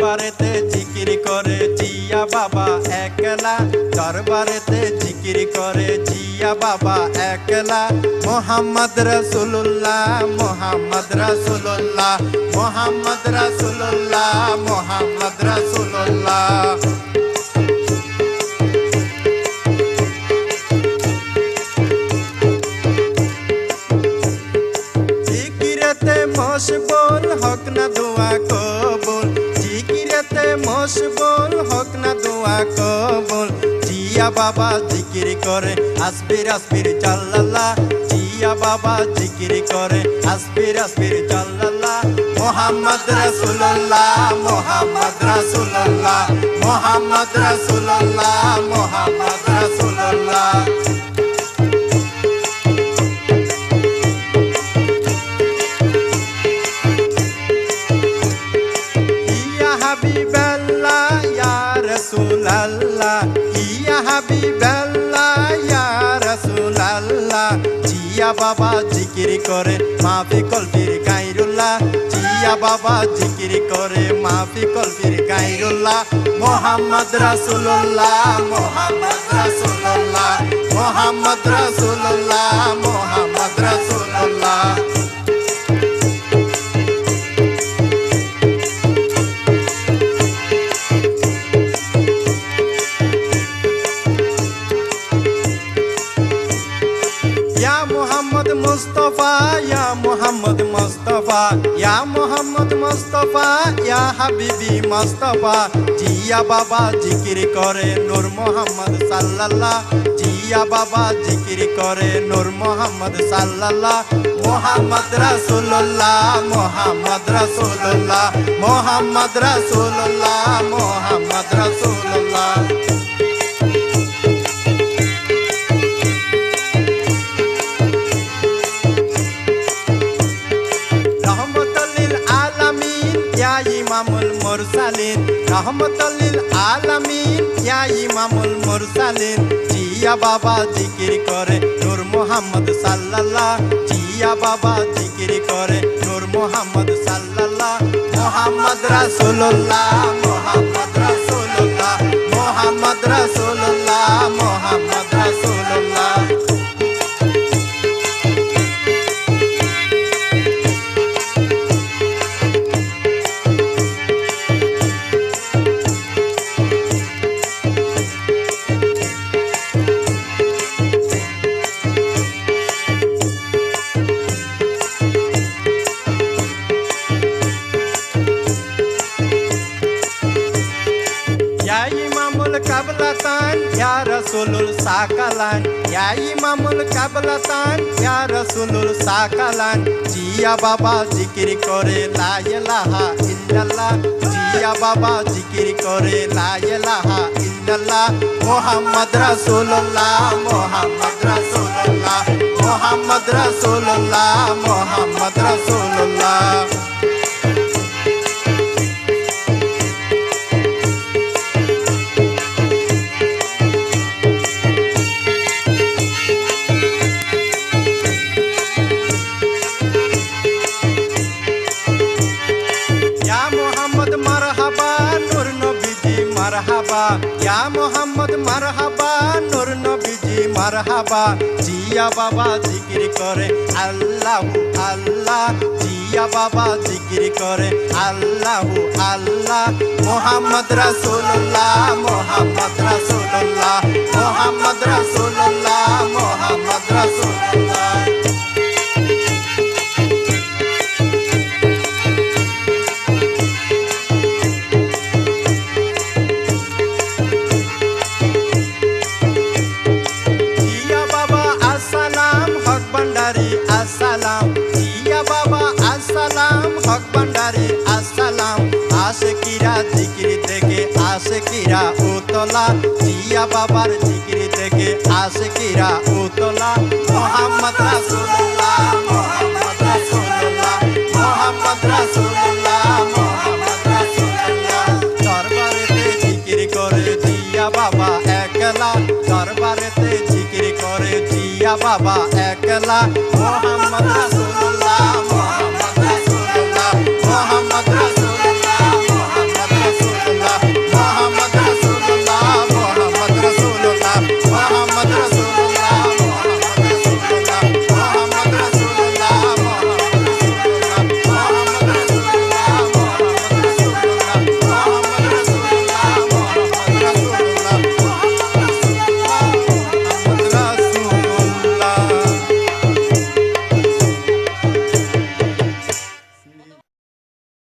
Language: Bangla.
দরবারেতে জিকির করে জিয়া বাবা একলা। দরবারেতে জিকির করে জিয়া বাবা একলা। মোহাম্মদ রসুল্লাহ মোহাম্মদ রসুল্লাহ মোহাম্মদ রসুল্লাহ মোহাম্মদ রসুল্লাহ মশবুল হক না দোয়া কবুল। মশবুল হক না দোয়া কবুল। জিয়া বাবা জিকির করে, আসবির আসবির চাল্লাল্লা জিয়া বাবা জিকির করে, আসবির আসবির চাল্লাল্লা মোহাম্মদ রাসুল্লাহ মোহাম্মদ রাসুল্লাহ মোহাম্মদ রাসুল্লাহ মোহাম্মদ বাবা জিকির করে মাফি কলবির গায়রুল্লাহ জিয়া বাবা জিকির করে মাফি কলবির গায়রুল্লাহ মোহাম্মদ রাসুল্লাহ মোহাম্মদ রাসুল্লাহ মোহাম্মদ রাসূলুল্লাহ। মুস্তফা, ইয়া মোহাম্মদ মুস্তফা, ইয়া হাবিবি মুস্তফা। জিয়া বাবা জিকির করে নূর মোহাম্মদ সাল্লাল্লাহ। জিয়া বাবা জিকির করে নূর মোহাম্মদ সাল্লাল্লাহ। মোহাম্মদ রাসূলুল্লাহ মোহাম্মদ রাসূলুল্লাহ মোহাম্মদ রাসূলুল্লাহ মোহাম্মদ রাসূলুল্লাহ। ইমামুল মুরসালিন, রহমতুল্লিল আলামিন। ইয়া ইমামুল মুরসালিন, জিয়া বাবা জিকির করে নূর মোহাম্মদ সাল্লাল্লাহ। জিয়া বাবা জিকির করে নূর মোহাম্মদ সাল্লাল্লাহ। মোহাম্মদ রাসূলুল্লাহ। Rasulul Sakalan Ya Imamul Kablatan Ya Rasulul Sakalan Zia বাবা জিকির করে, লা ইলাহা ইল্লাল্লাহ। জিয়া বাবা জিকির করে, লা ইলাহা ইল্লাল্লাহ। মুহাম্মদ রাসূলুল্লাহ মুহাম্মদ রাসূলুল্লাহ। মুহাম্মদ রাসূলুল্লাহ মুহাম্মদ রাসূলুল্লাহ। মারহাবা। ইয়া মোহাম্মদ মারহাবা, নূর নবীজি মারহাবা। জিয়া বাবা জিকির করে, আল্লাহ আল্লাহ। জিয়া বাবা জিকির করে, আল্লাহ আল্লাহ। মোহাম্মদ রাসূলুল্লাহ। ভান্ডারি আসসালাম। বাবা, আসসালাম। হক ভান্ডারি আসসালাম। আশকিরা জিকির থেকে আশকিরা উতলা। জিয়া বাবার জিকির থেকে আশকিরা উতলা। মোহাম্মদ রাসূলুল্লাহ মোহাম্মদ রাসূলুল্লাহ, মোহাম্মদ জিকির করে জিয়া বাবা একলা। দরবারেতে জিকির করে জিয়া বাবা একলা মোহাম্মদ রাসূলুল্লাহ